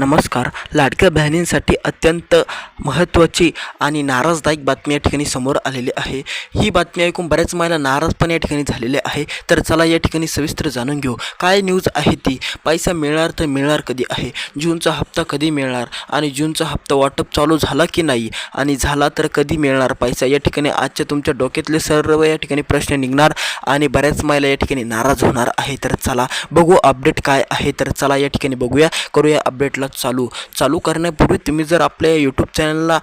नमस्कार. लाडक्या बहिणींसाठी अत्यंत महत्त्वाची आणि नाराजदायक बातमी या ठिकाणी समोर आलेली आहे. ही बातमी ऐकून बऱ्याच महिला नाराज पण या ठिकाणी झालेले आहे. तर चला या ठिकाणी सविस्तर जाणून घेऊ. काय न्यूज आहे ती? पैसा मिळणार तर मिळणार कधी आहे? जूनचा हप्ता कधी मिळणार? आणि जूनचा हप्ता वाटप चालू झाला की नाही? आणि झाला तर कधी मिळणार पैसा? या ठिकाणी आजच्या तुमच्या डोक्यातले सर्व या ठिकाणी प्रश्न निघणार आणि बऱ्याच महिला या ठिकाणी नाराज होणार आहे. तर चला बघू अपडेट काय आहे. तर चला या ठिकाणी बघूया. करूया अपडेटला चालू चालू करण्यापूर्वी तुम्ही जर आपल्या यूट्यूब चॅनलला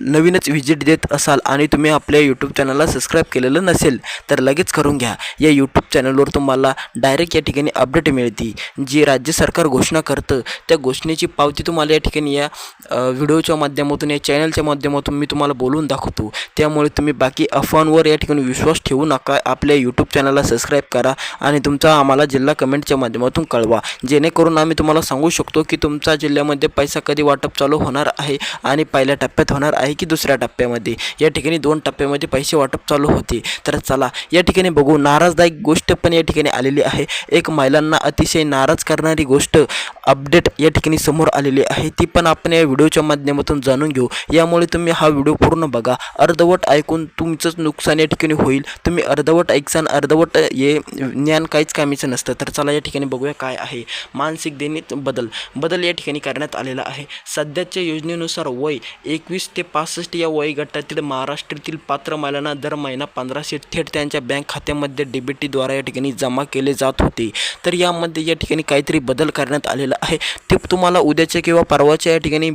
नवीनच व्हिजिट देत असाल आणि तुम्ही आपल्या यूट्यूब चॅनलला सबस्क्राईब केलेलं नसेल तर लगेच करून घ्या. या यूट्यूब चॅनलवर तुम्हाला डायरेक्ट या ठिकाणी अपडेट मिळते. जी राज्य सरकार घोषणा करतं त्या घोषणेची पावती तुम्हाला या ठिकाणी या व्हिडिओच्या माध्यमातून या चॅनलच्या माध्यमातून मी तुम्हाला बोलून दाखवतो. त्यामुळे तुम्ही बाकी अफवांवर या ठिकाणी विश्वास ठेवू नका. आपल्या यूट्यूब चॅनलला सबस्क्राईब करा आणि तुमचा आम्हाला जिल्हा कमेंटच्या माध्यमातून कळवा. जेणेकरून आम्ही तुम्हाला सांगू शकतो की तुमचा जिल्ह्यामध्ये पैसा कधी वाटप चालू होणार आहे आणि पहिल्या टप्प्यात होणार आहे की दुसऱ्या टप्प्यामध्ये? या ठिकाणी दोन टप्प्यामध्ये पैसे वाटप चालू होते. तर चला या ठिकाणी बघू. नाराजदायक गोष्ट पण या ठिकाणी आलेली आहे. एक महिलांना अतिशय नाराज करणारी गोष्ट अपडेट या ठिकाणी समोर आलेली आहे. ती पण आपण या व्हिडिओच्या माध्यमातून जाणून घेऊ. यामुळे तुम्ही हा व्हिडिओ पूर्ण बघा. अर्धवट ऐकून तुमचंच नुकसान या ठिकाणी होईल. तुम्ही अर्धवट ऐकसान अर्धवट हे ज्ञान काहीच कामीचं नसतं. तर चला या ठिकाणी बघूया काय आहे. मानसिक देणीत बदल. बदल या ठिकाणी ठिकाणी करण्यात आलेला आहे. सध्याच्या योजनेनुसार वय एकवीस ते पासष्ट या वयगटातील महाराष्ट्रातील पात्र महिलांना दर महिना पंधराशे थेट त्यांच्या बँक खात्यामध्ये डीबीटीद्वारे या ठिकाणी जमा केले जात होते. तर यामध्ये या ठिकाणी काहीतरी बदल करण्यात आलेला आहे. ते तुम्हाला उद्याच्या किंवा परवाच्या या ठिकाणी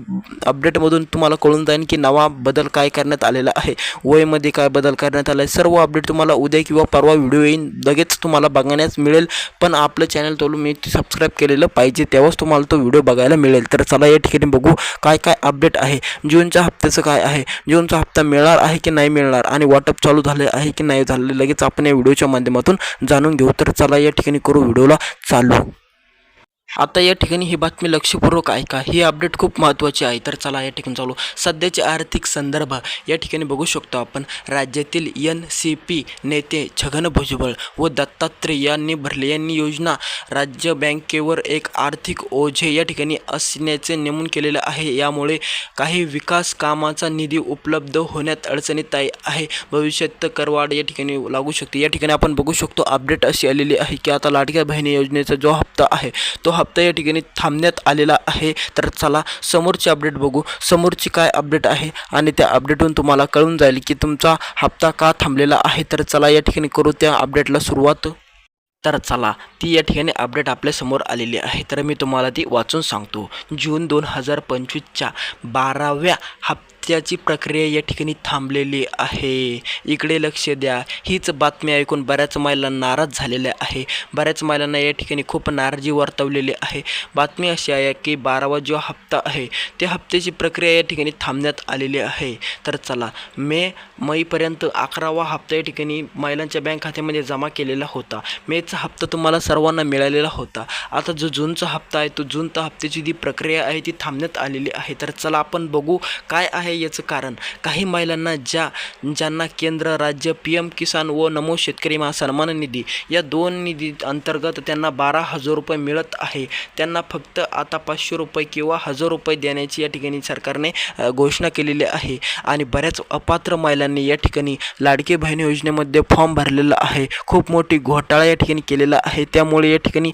अपडेटमधून तुम्हाला कळून जाईल की नवा बदल काय करण्यात आलेला आहे. वयमध्ये काय बदल करण्यात आला आहे सर्व अपडेट तुम्हाला उद्या किंवा परवा व्हिडिओ येईन. लगेच तुम्हाला बघण्यास मिळेल. पण आपलं चॅनल तो मी सबस्क्राईब केलेलं पाहिजे तेव्हाच तुम्हाला तो व्हिडिओ बघायला मिळेल. तर चला या ठिकाणी बघू काय काय अपडेट आहे. जूनच्या हप्त्याचं काय आहे? जूनचा हप्ता मिळणार आहे की नाही मिळणार? आणि वाटप चालू झाले आहे की नाही झाले लगेच आपण या व्हिडिओच्या माध्यमातून जाणून घेऊ. तर चला या ठिकाणी करू व्हिडिओला चालू. आता या ठिकाणी ही बातमी लक्षपूर्वक ऐका. ही अपडेट खूप महत्त्वाची आहे. तर चला या ठिकाणी चालू. सध्याचे आर्थिक संदर्भ या ठिकाणी बघू शकतो आपण. राज्यातील एन सी पी नेते छगन भुजबळ व दत्तात्रय यांनी भरले. यांनी योजना राज्य बँकेवर एक आर्थिक ओझे या ठिकाणी असण्याचे नेमून केलेलं आहे. यामुळे काही विकास कामाचा निधी उपलब्ध होण्यात अडचणीत आहे. आहे. भविष्यात करवाढ या ठिकाणी लागू शकते. या ठिकाणी आपण बघू शकतो अपडेट अशी आलेली आहे की आता लाडक्या बहिणी योजनेचा जो हप्ता आहे तो हप्ता या ठिकाणी थांबण्यात आलेला आहे. तर चला समोरची अपडेट बघू. समोरची काय अपडेट आहे आणि त्या अपडेटहून तुम्हाला कळून जाईल की तुमचा हप्ता का थांबलेला आहे. तर चला या ठिकाणी करू त्या अपडेटला सुरुवात. तर चला ती या ठिकाणी अपडेट आपल्यासमोर आलेली आहे. तर मी तुम्हाला ती वाचून सांगतो. जून दोन हजार पंचवीसच्या बाराव्या हप्त्याची प्रक्रिया या ठिकाणी थांबलेली आहे. इकडे लक्ष द्या. हीच बातमी ऐकून बऱ्याच महिला नाराज झालेल्या आहे. बऱ्याच महिलांना या ठिकाणी खूप नाराजी वर्तवलेली आहे. बातमी अशी आहे की बारावा जो हप्ता आहे त्या हप्त्याची प्रक्रिया या ठिकाणी थांबण्यात आलेली आहे. तर चला मे मईपर्यंत अकरावा हप्ता या ठिकाणी महिलांच्या बँक खात्यामध्ये जमा केलेला होता. मेचा हप्ता तुम्हाला सर्वांना मिळालेला होता. आता जो जूनचा हप्ता आहे तो जूनचा हप्त्याची जी प्रक्रिया आहे ती थांबण्यात आलेली आहे. तर चला आपण बघू काय आहे याचं कारण. काही महिलांना ज्या ज्यांना केंद्र राज्य पी एम किसान व नमो शेतकरी महासन्मान निधी या दोन निधी अंतर्गत त्यांना बारा हजार रुपये मिळत आहे. त्यांना फक्त आता पाचशे रुपये किंवा हजार रुपये देण्याची या ठिकाणी सरकारने घोषणा केलेली आहे. आणि बऱ्याच अपात्र महिलांनी या ठिकाणी लाडकी बहीण योजनेमध्ये फॉर्म भरलेला आहे. खूप मोठी घोटाळा या ठिकाणी केलेला आहे. त्यामुळे या ठिकाणी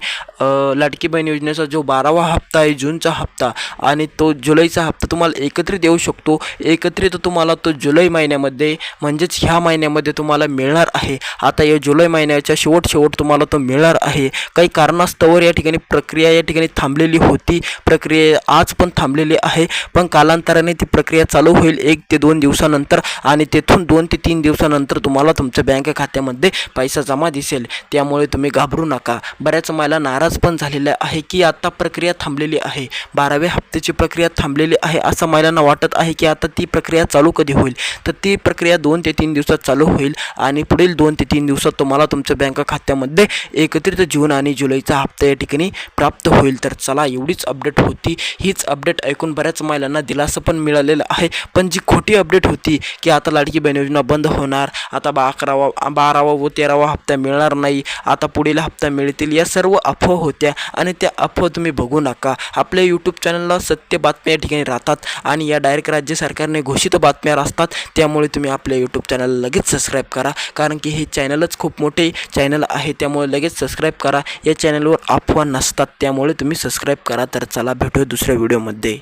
लाडकी बहीण योजनेचा जो बारावा हप्ता आहे जूनचा हप्ता आणि तो जुलैचा हप्ता तुम्हाला एकत्रित येऊ शकतो. एकत्रित तुम्हाला तो जुलै महिन्यामध्ये म्हणजेच ह्या महिन्यामध्ये तुम्हाला मिळणार आहे. आता या जुलै महिन्याच्या शेवट शेवट तुम्हाला तो मिळणार आहे. काही कारणास्तवर या ठिकाणी प्रक्रिया या ठिकाणी थांबलेली होती. प्रक्रिया आज पण थांबलेली आहे. पण कालांतराने ती प्रक्रिया चालू होईल एक ते दोन दिवसानंतर आणि तेथून दोन ते तीन दिवसानंतर तुम्हाला तुमच्या बँक खात्यामध्ये पैसा जमा दिसेल. त्यामुळे तुम्ही घाबरू नका. बऱ्याच मला नाराज पण झालेल्या आहे की आता प्रक्रिया थांबलेली आहे. बाराव्या हप्त्याची प्रक्रिया थांबलेली आहे असं महिलांना वाटत आहे की आता आता ती प्रक्रिया चालू कधी होईल? तर ती प्रक्रिया दोन ते तीन दिवसात चालू होईल आणि पुढील दोन ते तीन दिवसात तुम्हाला तुमच्या बँक खात्यामध्ये एकत्रित जून आणि जुलैचा हप्ता या ठिकाणी प्राप्त होईल. तर चला एवढीच अपडेट होती. हीच अपडेट ऐकून बऱ्याच महिलांना दिलासा पण मिळालेला आहे. पण जी खोटी अपडेट होती की आता लाडकी बहीण योजना बंद होणार आता बा अकरावा बारावा व तेरावा हप्ता मिळणार नाही आता पुढील हप्ता मिळतील या सर्व अफवा होत्या आणि त्या अफवा तुम्ही बघू नका. आपल्या यूट्यूब चॅनलला सत्य बातम्या या ठिकाणी राहतात आणि या डायरेक्ट राज्य सरकारने घोषित बातम्या असतात त्यामुळे तुम्ही आपल्या यूट्यूब चॅनलला लगेच सबस्क्राईब करा. कारण की हे चॅनलच खूप मोठे चॅनल आहे त्यामुळे लगेच सबस्क्राईब करा. या चॅनलवर अफवा नसतात त्यामुळे तुम्ही सबस्क्राईब करा. तर चला भेटूया दुसऱ्या व्हिडिओमध्ये